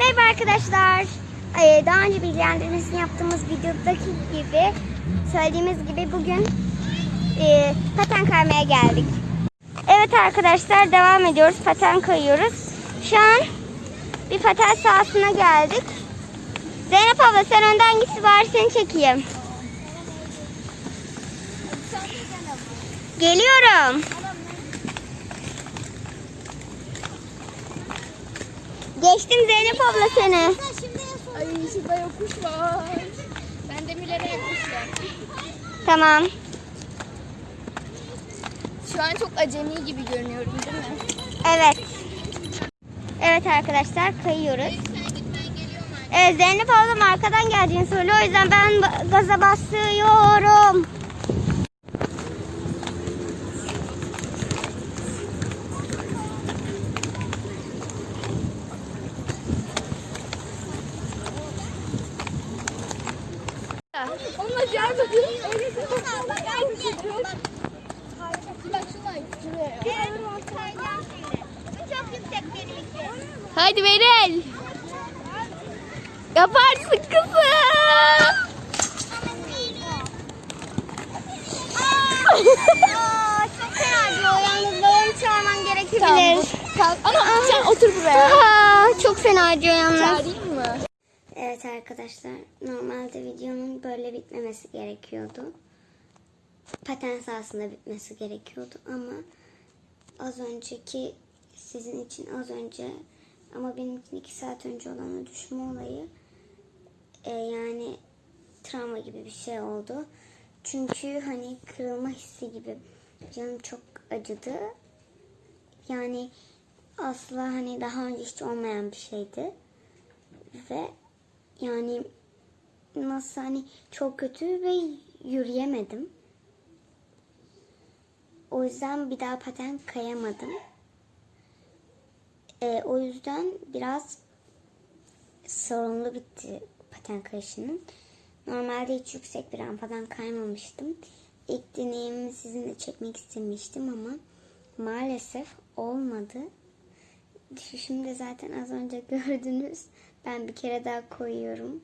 Merhaba arkadaşlar. Ee, daha önce bilgilendirmesini yaptığımız videodaki gibi söylediğimiz gibi bugün e, paten kaymaya geldik. Evet arkadaşlar devam ediyoruz. Paten kayıyoruz. Şu an bir paten sahasına geldik. Zeynep abla sen önden hangisi var seni çekeyim. Geliyorum. Geçtim Zeynep abla seni. Ay şurada yokuş var. Ben demirlere yokuş var. Tamam. Şu an çok acemi gibi görünüyorum değil mi? Evet. Evet arkadaşlar kayıyoruz. Evet Zeynep ablam arkadan geldiğini söylüyor. O yüzden ben gaza basıyorum. Onlar yer bakıyor. Haydi Berel. Yaparsın kızım. Aa, çok fena acıyor. Yalnız babamı çağırman gerekebilir. Tamam, Ama sen otur buraya. Aa, çok fena acıyor yalnız. Çağırayım mı? Evet arkadaşlar normalde videonun böyle bitmemesi gerekiyordu. Paten sahasında bitmesi gerekiyordu ama az önceki sizin için az önce ama benim için iki saat önce olan o düşme olayı e, yani travma gibi bir şey oldu. Çünkü hani kırılma hissi gibi canım çok acıdı. Yani asla hani daha önce hiç olmayan bir şeydi ve yani nasıl hani çok kötü ve yürüyemedim. O yüzden bir daha paten kayamadım. Ee, o yüzden biraz sorunlu bitti paten kayışının. Normalde hiç yüksek bir rampadan kaymamıştım. İlk deneyimimi sizinle çekmek istemiştim ama maalesef olmadı. De zaten az önce gördünüz. Ben bir kere daha koyuyorum.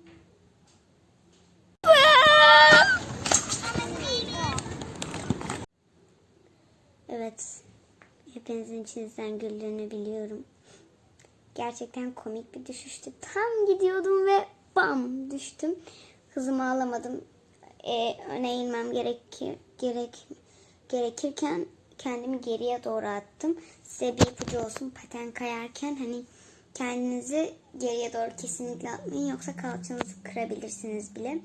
Evet. Hepinizin içinizden güldüğünü biliyorum. Gerçekten komik bir düşüştü. Tam gidiyordum ve bam düştüm. Hızımı alamadım. Ee, öne eğilmem gerekir, gerek, gerekirken kendimi geriye doğru attım. Size bir ipucu olsun paten kayarken hani kendinizi geriye doğru kesinlikle atmayın yoksa kalçanızı kırabilirsiniz bile.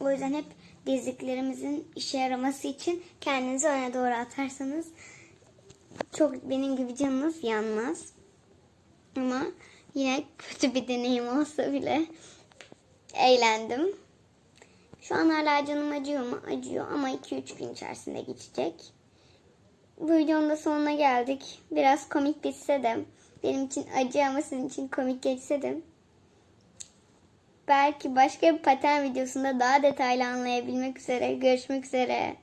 O yüzden hep dizliklerimizin işe yaraması için kendinizi öne doğru atarsanız çok benim gibi canınız yanmaz. Ama yine kötü bir deneyim olsa bile eğlendim. Şu an hala canım acıyor mu? Acıyor ama 2-3 gün içerisinde geçecek. Bu videonun da sonuna geldik. Biraz komik bitse de benim için acı ama sizin için komik geçse de belki başka bir paten videosunda daha detaylı anlayabilmek üzere görüşmek üzere.